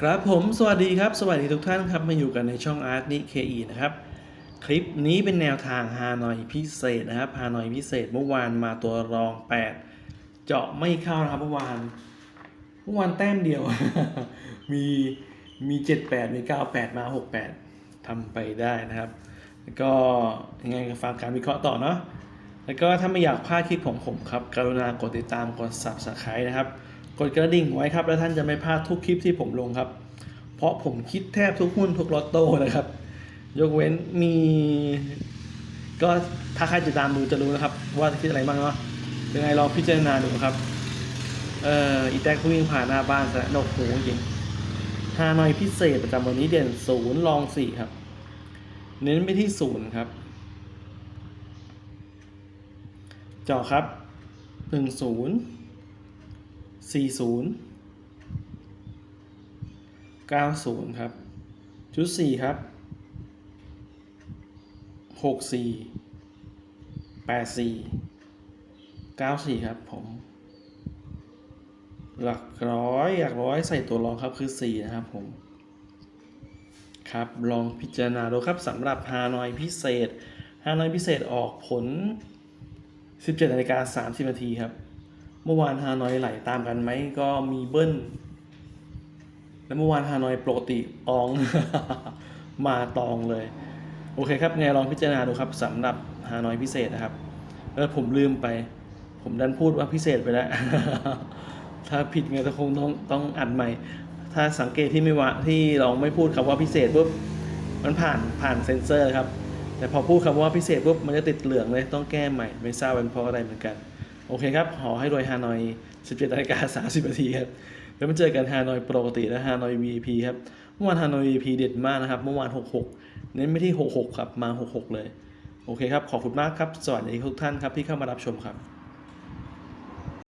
ครับผมสวัสดีครับ สวัสดีทุกท่านครับ มาอยู่กันในช่องอาร์ตนิเคอีนะครับ คลิปนี้เป็นแนวทางฮานอยพิเศษนะครับฮานอยพิเศษเมื่อวานมาตัวรอง 8 เจาะไม่เข้านะครับเมื่อวานเมื่อวานแต้มเดียว มีมี78มี98 มา 68ทำไปได้นะครับ แล้วก็ยังไงก็ฟังการวิเคราะห์ต่อเนาะแล้วก็ถ้าไม่อยากพลาดคลิปของผมครับกรุณากดติดตามกด subscribe นะครับ กดกระดิ่งไว้ครับ แล้วท่านจะไม่พลาดทุกคลิปที่ผมลงครับ เพราะผมคิดแทบทุกหุ้นทุกลอตโต้นะครับ ยกเว้นมี ก็ถ้าใครติดตามดูจะรู้นะครับ ว่าคิดอะไรบ้างเนาะยังไงลองพิจารณาดูครับ เอ่ออีแท็กวิ่งผ่านหน้าบ้านซะโอ้โหจริงฮานอยพิเศษประจำวันนี้เด่นศูนย์ลองสี่ครับ เน้นไปที่ศูนย์ครับเจาะครับหนึ่งศูนย์ สี่ศูนย์เก้าศูนย์ครับ ชุดสี่ครับหกสี่แปดสี่เก้าสี่ครับผม หลักร้อย หลักร้อยใส่ตัวรองครับคือสี่นะครับผม ครับ ลองพิจารณาดูครับสำหรับฮานอยพิเศษฮานอยพิเศษออกผล 17นาฬิกา30นาทีครับ เมื่อวานฮานอยไหลตามกันไหมก็มีเบิ้ล แล้วเมื่อวานฮานอยปกติตอง มาตองเลย โอเคครับไงลองพิจารณาดูครับสำหรับฮานอยพิเศษนะครับเออผมลืมไป ผมดันพูดว่าพิเศษไปแล้ว ถ้าผิดไงก็คงต้องต้องอัดใหม่ ถ้าสังเกตที่ไม่ว่าที่เราไม่พูดคำว่าพิเศษปุ๊บมันผ่านผ่านเซนเซอร์ครับ แต่พอพูดคำว่าพิเศษปุ๊บมันจะติดเหลืองเลยต้องแก้ใหม่ ไม่ทราบเป็นเพราะอะไรเหมือนกัน โอเคครับ ขอให้รวยฮานอย 17นาฬิกา30นาทีครับแล้วมาเจอกันฮานอยปกติและฮานอย V.P. ครับ เมื่อวานฮานอย V.P. เด็ดมากนะครับ เมื่อวาน 66 เน้นไปที่ 66 ครับ มา 66 เลย โอเคครับ ขอบคุณมากครับ สวัสดีทุกท่านครับที่เข้ามารับชมครับ